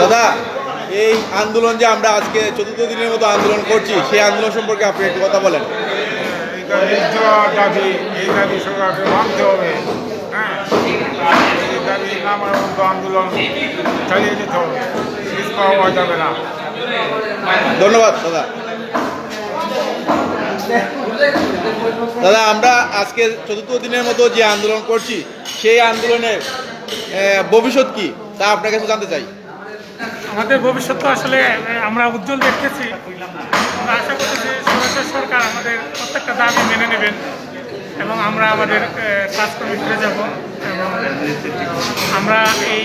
দাদা, এই আন্দোলন যে আমরা আজকে চতুর্থ দিনের মতো আন্দোলন করছি, সেই আন্দোলন সম্পর্কে আপনি একটু কথা বলেন। হবে হ্যাঁ মতো আন্দোলন চালিয়ে যেতে হবে না ধন্যবাদ, দাদা। দাদা, আমরা আজকে চতুর্থ দিনের মতো যে আন্দোলন করছি, সেই আন্দোলনের ভবিষ্যৎ কি, তা আপনার কাছে জানতে চাই। আমাদের ভবিষ্যৎ তো আসলে আমরা উজ্জ্বল দেখতেছি। আমরা আশা করতেছি সরকার সরকার আমাদের প্রত্যেকটা দাবি মেনে নেবেন এবং আমরা আমাদের কাজকর্মে ফিরে যাব এবং আমরা এই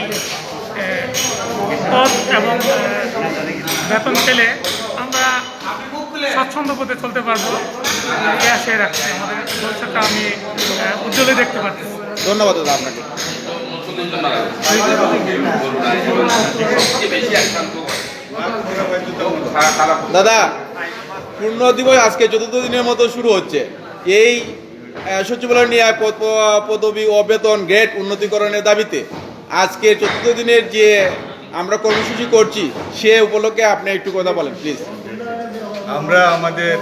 পদ এবং বেতন পেলে আমরা স্বচ্ছন্দ পথে চলতে পারব। এই আশায় রাখছি। আমাদের ভবিষ্যৎটা আমি উজ্জ্বলে দেখতে পাচ্ছি ধন্যবাদ দাদা আপনাকে। দাদা পূর্ণ দিবস আজকে চতুর্থ দিনের মতো শুরু হচ্ছে। এই সচিবালয় নিয়ে পদবি ও বেতন গ্রেড উন্নতিকরণের দাবিতে আজকে চতুর্থ দিনের যে আমরা কর্মসূচি করছি, সে উপলক্ষে আপনি একটু কথা বলেন, প্লিজ। আমরা আমাদের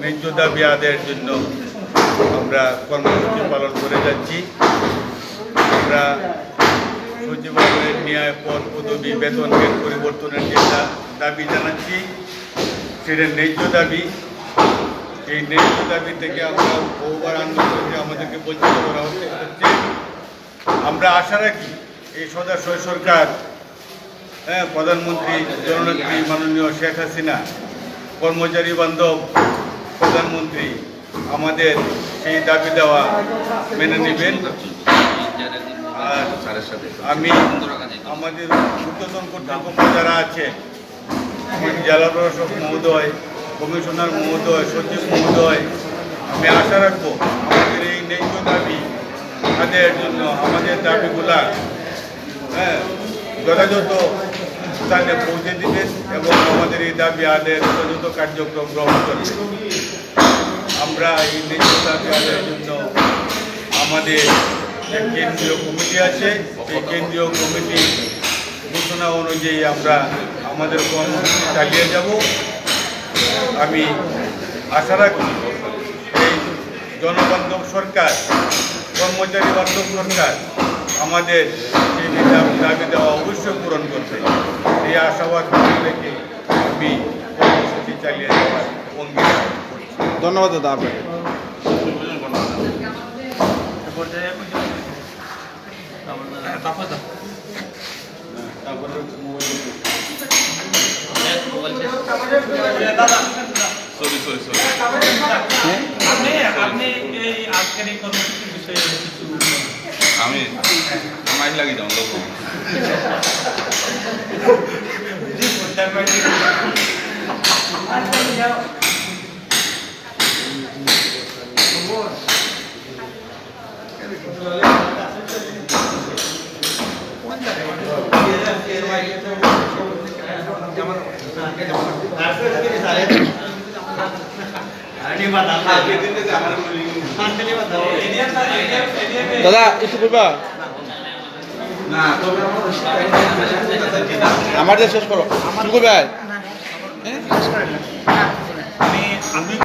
ন্যায্য দাবি আদায়ের জন্য আমরা কর্মসূচি পালন করে যাচ্ছি। আমরা সচিবালয়ের ন্যায় পদ পদবি বেতন পরিবর্তনের যে দাবি জানাচ্ছি সেটা ন্যায্য দাবি। এই ন্যায্য দাবি থেকে আমরা বহুবার আন্দোলন করে আমাদেরকে বঞ্চিত করা হচ্ছে আমরা আশা রাখি এই সদস্য সরকার হ্যাঁ প্রধানমন্ত্রী, জননেত্রী, মাননীয় শেখ হাসিনা কর্মচারী বান্ধব, প্রধানমন্ত্রী, আমাদের সেই দাবি দেওয়া মেনে নেবেন। আর আমি আমাদের ঊর্ধ্বতন কর্তৃপক্ষ যারা আছে জেলা প্রশাসক মহোদয়, কমিশনার মহোদয়, সচিব মহোদয়, আমি আশা রাখব আমাদের এই ন্যায্য দাবি তাদের জন্য, আমাদের দাবিগুলা হ্যাঁ যথাযথ স্থানে পৌঁছে দিবেন এবং আমাদের এই দাবি আদায়ের যথাযথ কার্যক্রম গ্রহণ করবেন আমরা এই ন্যায্য দাবি জন্য আমাদের যে কেন্দ্রীয় কমিটি আছে। এই কেন্দ্রীয় কমিটি ঘোষণা অনুযায়ী আমরা আমাদের কর্মসূচি চালিয়ে যাব। আমি আশা রাখি এই জনবান্ধব সরকার, কর্মচারী বান্ধব সরকার আমাদের সেই দাবি দেওয়া অবশ্যই পূরণ করবে। এই আশাবাদ রেখে আমি কর্মসূচি চালিয়ে যাওয়ার অঙ্গীকার ধন্যবাদ দাদা আপনাকে। আপনি আপনি এই আজকের এই কর্মসূচির বিষয়ে কিছু আমি মাইক লাগি যাও লোক দাদা একটু বলবা? আমার শেষ করো। শুরু করবে আমি আমি